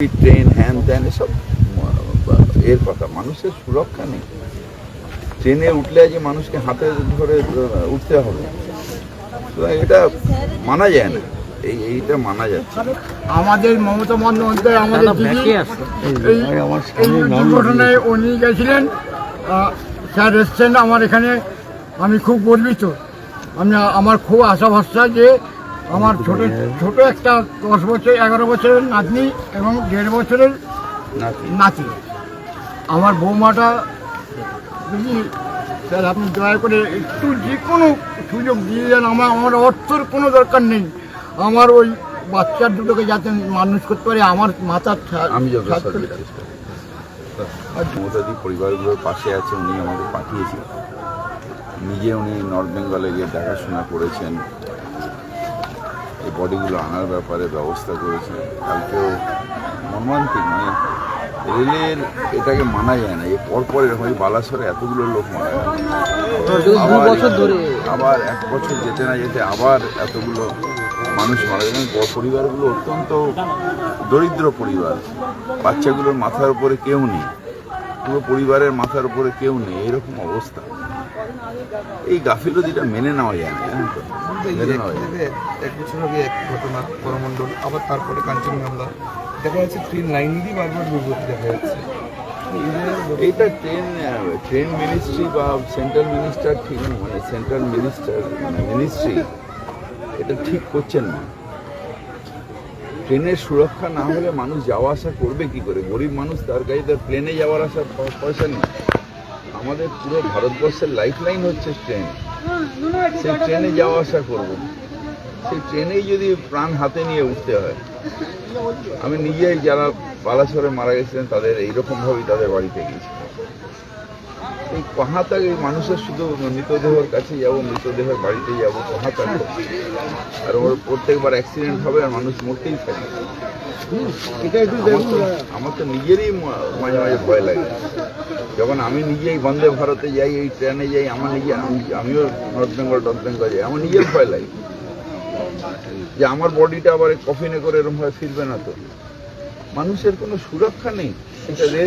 Train হ্যান ত্যান এসব এর কথা মানুষের সুরক্ষা নেই। ট্রেনে উঠলে যে মানুষকে হাতে ধরে উঠতে হবে। এটা মানা যায় না। এই এইটা মানা যাচ্ছে। আমাদের মমতা বন্দ্যোপাধ্যায় আমাদের দিদি এই এই দুর্ঘটনায় উনি গেছিলেন স্যার এসছেন আমার এখানে আমি খুব গর্বিত। আমি আমার খুব আশা ভরসা যে আমার ছোট ছোট একটা দশ বছর এগারো বছরের নাতনি এবং দেড় বছরের নাতি। আমার বৌমাটা যদি স্যার আপনি দয়া করে একটু যে কোনো সুযোগ দিয়ে যান আমার আমার অর্থের কোনো দরকার নেই। আমার ওই বাচ্চার দুটোকে যাতে মানুষ করতে পারে আমার মাথার আমি মমতাদি পরিবারগুলোর পাশে আছে উনি আমাকে পাঠিয়েছেন। নিজে উনি নর্থ বেঙ্গলে গিয়ে দেখাশোনা করেছেন। এই বডিগুলো আনার ব্যাপারে ব্যবস্থা করেছেন কালকেও মর্মান্তিক মানে রেলের এটাকে মানা যায় না। এই পরপর এরকম এই বালাসরে এতগুলো লোক মারা গেল আবার এক বছর যেতে না যেতে আবার এতগুলো মানুষ মারা গেলেন পরিবারগুলো অত্যন্ত দরিদ্র পরিবার। বাচ্চাগুলোর মাথার উপরে কেউ নেই। পুরো পরিবারের মাথার উপরে কেউ নেই। এরকম অবস্থা। এই গাফিলতিটা মেনে নেওয়া যায় না মেনে নেওয়া যায়। এক বছর আগে এক ঘটনা করমণ্ডল আবার তারপরে কাঞ্চনজঙ্ঘা দেখা যাচ্ছে ট্রেন লাইনেরই বারবার দুর্গতি দেখা যাচ্ছে। এই এইটা ট্রেন ট্রেন মিনিস্ট্রি বা সেন্ট্রাল মিনিস্টার ঠিক মানে সেন্ট্রাল মিনিস্টার মানে মিনিস্ট্রি এটা ঠিক করছেন না। ট্রেনের সুরক্ষা না হলে মানুষ যাওয়া আসা করবে কি করে? গরিব মানুষ তার কাছে তার প্লেনে যাওয়ার আসার প- পয়সা নেই। আমাদের পুরো ভারতবর্ষের লাইফ লাইন হচ্ছে ট্রেন সেই ট্রেনে যাওয়া আসা করব। সেই ট্রেনেই যদি প্রাণ হাতে নিয়ে উঠতে হয় আমি নিজেই যারা বালাসরে মারা গেছিলেন তাদের এইরকমভাবেই তাদের বাড়িতে গিয়েছি। এই পাহাতাক এই মানুষের শুধু মৃতদেহের কাছে যাব মৃতদেহের বাড়িতে যাব পাহাতাক আর ওর প্রত্যেকবার অ্যাক্সিডেন্ট হবে আর মানুষ মরতেই থাকে। আমার তো নিজেরই মাঝে মাঝে ভয় লাগে। যখন আমি নিজেই বন্দে ভারতে যাই, এই ট্রেনে যাই, আমার নিজে আমি- আমিও নর্থ বেঙ্গল টর্থ বেঙ্গল যাই, আমার নিজের ভয় লাগে। যে আমার বডিটা আবার কফিনে করে এরমভাবে ফিরবে না তো। মানুষের কোনো সুরক্ষা নেই। সেটা রেল